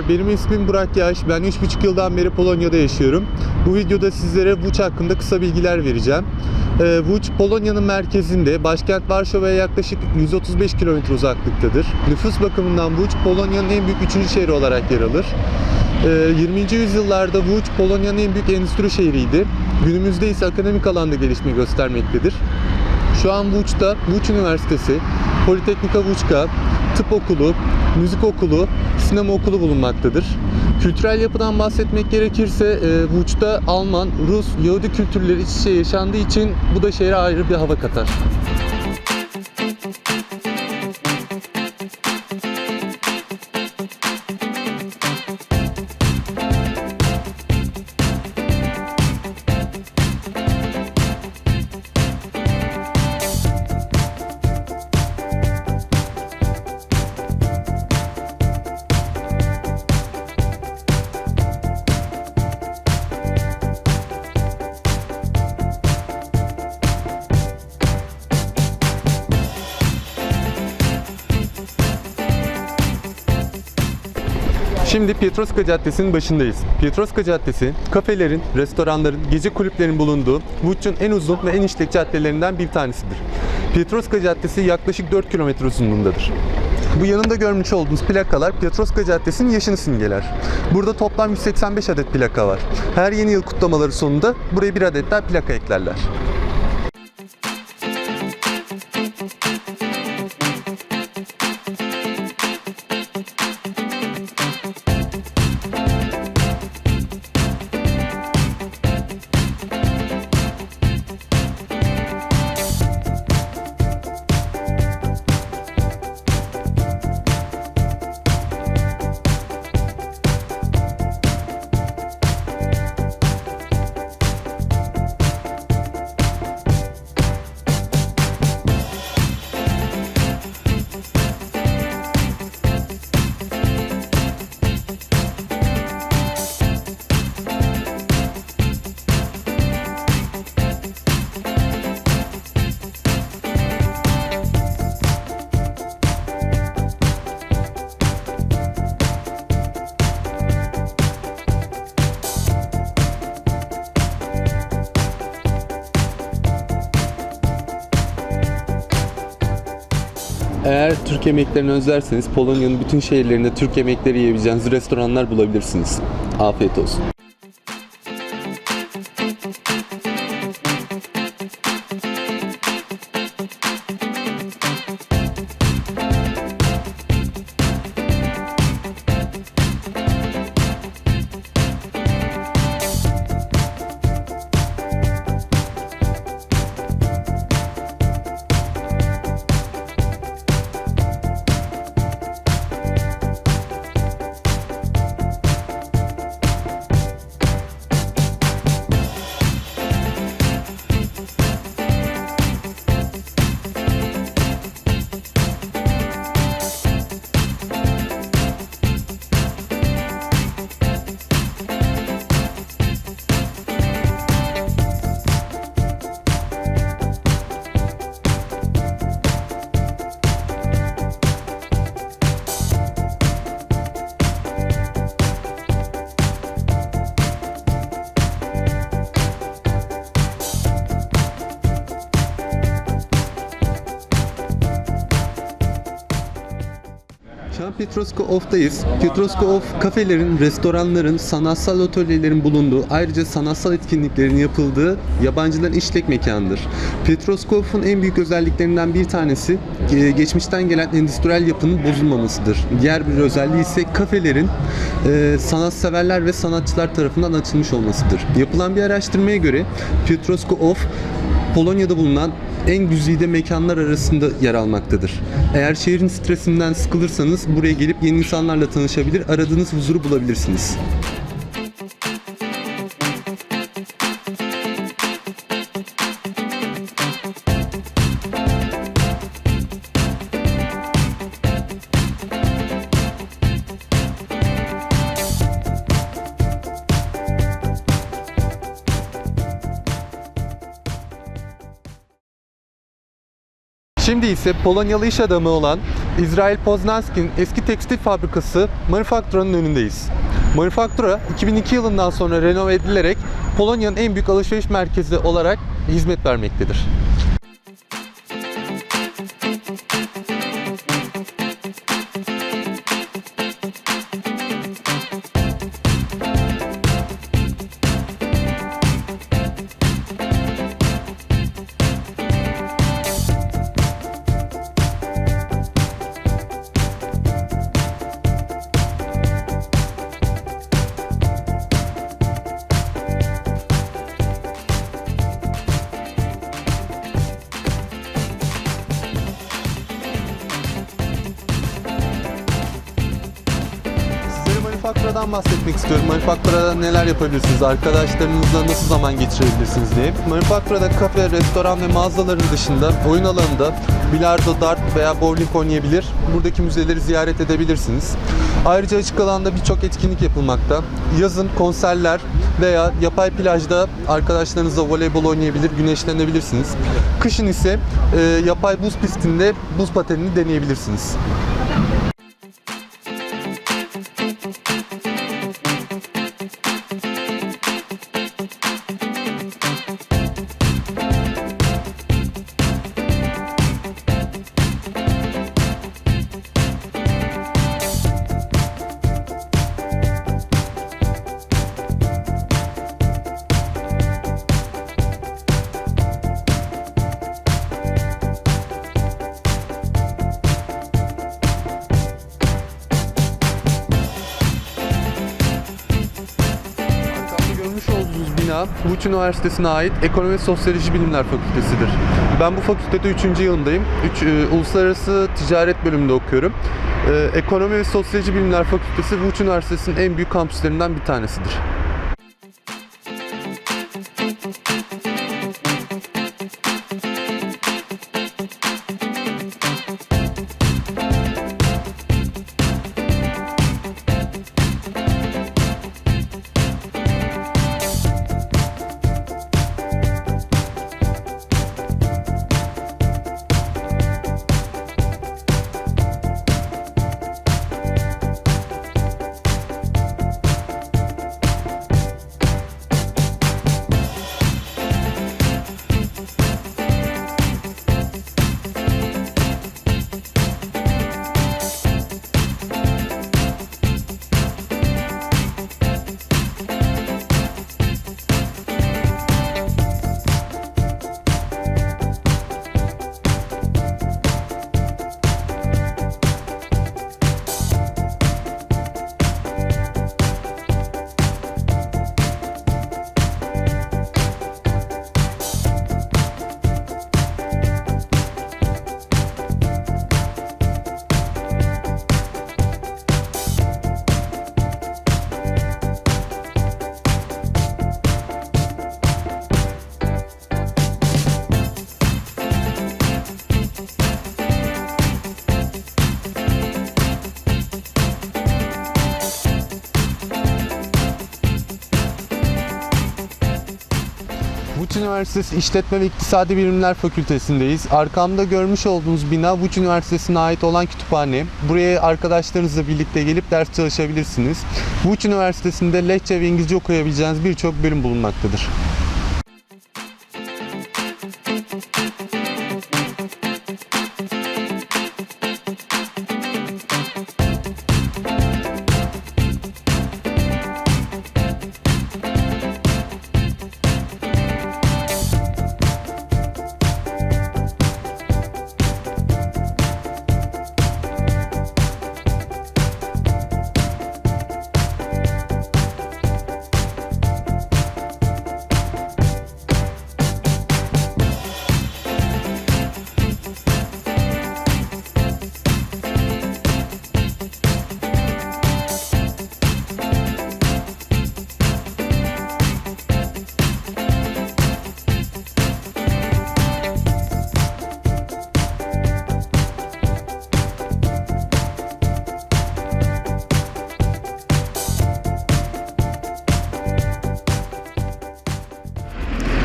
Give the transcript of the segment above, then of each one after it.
Merhabalar, benim ismim Burak Yaş. Ben 3,5 yıldan beri Polonya'da yaşıyorum. Bu videoda sizlere Łódź hakkında kısa bilgiler vereceğim. Ee, Łódź, Polonya'nın merkezinde, başkent Varşova'ya yaklaşık 135 kilometre uzaklıktadır. Nüfus bakımından Łódź, Polonya'nın en büyük üçüncü şehri olarak yer alır. Ee, 20. yüzyıllarda Łódź, Polonya'nın en büyük endüstri şehriydi. Günümüzde ise akademik alanda gelişme göstermektedir. Şu an Łódź'da Łódź Üniversitesi, Politeknika Łódźka, tıp okulu, müzik okulu, sinema okulu bulunmaktadır. Kültürel yapıdan bahsetmek gerekirse e, Łódź'da Alman, Rus, Yahudi kültürleri iç içe yaşandığı için bu da şehre ayrı bir hava katar. Şimdi Pietroska Caddesi'nin başındayız. Pietroska Caddesi, kafelerin, restoranların, gece kulüplerinin bulunduğu Łódź'un en uzun ve en işlek caddelerinden bir tanesidir. Pietroska Caddesi yaklaşık 4 kilometre uzunluğundadır. Bu yanında görmüş olduğunuz plakalar Pietroska Caddesi'nin yaşını simgeler. Burada toplam 185 adet plaka var. Her yeni yıl kutlamaları sonunda buraya bir adet daha plaka eklerler. Türk yemeklerini özlerseniz Polonya'nın bütün şehirlerinde Türk yemekleri yiyebileceğiniz restoranlar bulabilirsiniz. Afiyet olsun. Pietroska Off'tayız. Pietroska Off kafelerin, restoranların, sanatsal atölyelerin bulunduğu, ayrıca sanatsal etkinliklerin yapıldığı yabancıların işlek mekanıdır. Pietroska Off'un en büyük özelliklerinden bir tanesi e, geçmişten gelen endüstriyel yapının bozulmamasıdır. Diğer bir özelliği ise kafelerin e, sanatseverler ve sanatçılar tarafından açılmış olmasıdır. Yapılan bir araştırmaya göre Pietroska Off Polonya'da bulunan en güzide mekanlar arasında yer almaktadır. Eğer şehrin stresinden sıkılırsanız buraya gelip yeni insanlarla tanışabilir, aradığınız huzuru bulabilirsiniz. İse Polonyalı iş adamı olan İsrail Poznański'nin eski tekstil fabrikası Manufaktura'nın önündeyiz. Manufaktura 2002 yılından sonra renove edilerek Polonya'nın en büyük alışveriş merkezi olarak hizmet vermektedir. Manufaktura'dan bahsetmek istiyorum. Manufaktura'da neler yapabilirsiniz, arkadaşlarınızla nasıl zaman geçirebilirsiniz diye. Manufaktura'da kafe, restoran ve mağazaların dışında oyun alanında bilardo, dart veya bowling oynayabilir. Buradaki müzeleri ziyaret edebilirsiniz. Ayrıca açık alanda birçok etkinlik yapılmakta. Yazın konserler veya yapay plajda arkadaşlarınızla voleybol oynayabilir, güneşlenebilirsiniz. Kışın ise e, yapay buz pistinde buz patenini deneyebilirsiniz. Uç Üniversitesi'ne ait Ekonomi ve Sosyoloji Bilimler Fakültesidir. Ben bu fakültede 3. yılındayım. Üç, e, Uluslararası Ticaret bölümünde okuyorum. E, Ekonomi ve Sosyoloji Bilimler Fakültesi Uç Üniversitesi'nin en büyük kampüslerinden bir tanesidir. Üniversitesi İşletme ve İktisadi Bilimler Fakültesindeyiz. Arkamda görmüş olduğunuz bina Buç Üniversitesi'ne ait olan kütüphane. Buraya arkadaşlarınızla birlikte gelip ders çalışabilirsiniz. Buç Üniversitesi'nde Lehçe ve İngilizce okuyabileceğiniz birçok bölüm bulunmaktadır.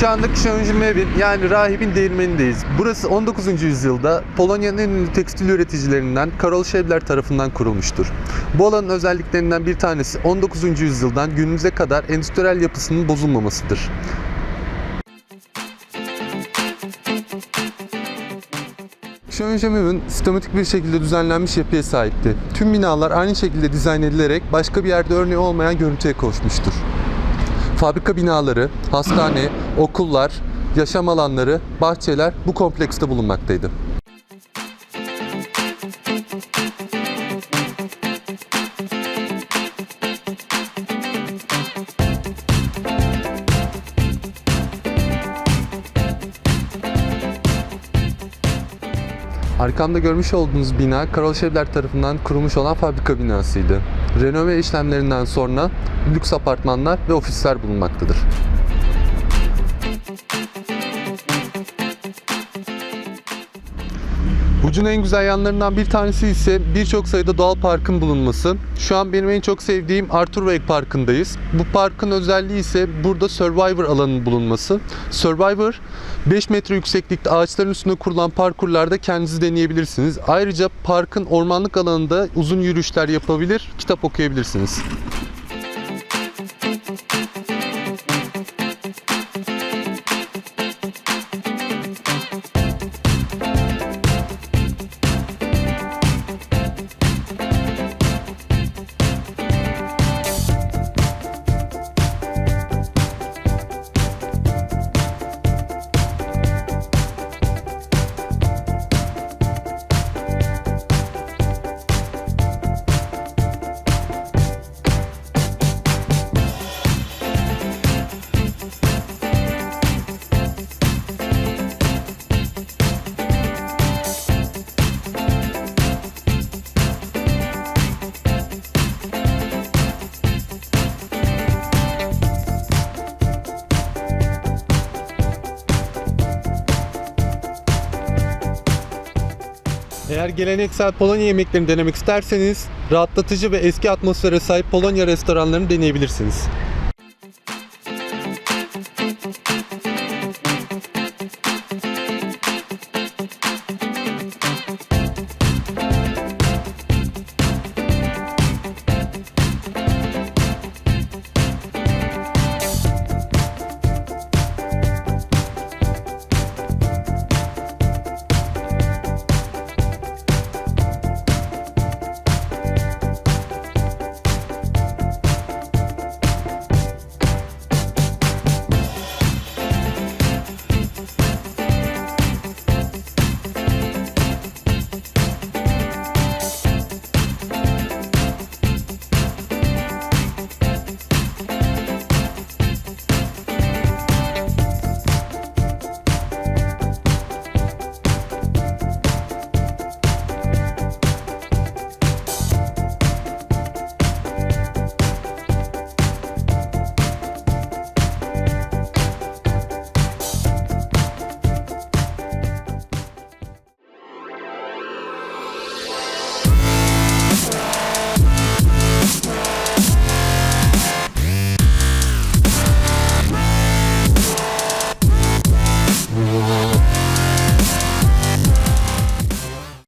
Şu anda Książę yani rahibin değirmenindeyiz. Burası 19. yüzyılda Polonya'nın en ünlü tekstil üreticilerinden Karol Schebler tarafından kurulmuştur. Bu alanın özelliklerinden bir tanesi 19. yüzyıldan günümüze kadar endüstriyel yapısının bozulmamasıdır. Schönjamüven sistematik bir şekilde düzenlenmiş yapıya sahipti. Tüm binalar aynı şekilde dizayn edilerek başka bir yerde örneği olmayan görüntüye kavuşmuştur. Fabrika binaları, hastane, okullar, yaşam alanları, bahçeler bu komplekste bulunmaktaydı. Arkamda görmüş olduğunuz bina Karol Schebler tarafından kurulmuş olan fabrika binasıydı. Renove işlemlerinden sonra lüks apartmanlar ve ofisler bulunmaktadır. Bucun en güzel yanlarından bir tanesi ise birçok sayıda doğal parkın bulunması. Şu an benim en çok sevdiğim Arthur Wake Parkı'ndayız. Bu parkın özelliği ise burada Survivor alanının bulunması. Survivor 5 metre yükseklikte ağaçların üstünde kurulan parkurlarda kendinizi deneyebilirsiniz. Ayrıca parkın ormanlık alanında uzun yürüyüşler yapabilir, kitap okuyabilirsiniz. Geleneksel Polonya yemeklerini denemek isterseniz rahatlatıcı ve eski atmosfere sahip Polonya restoranlarını deneyebilirsiniz.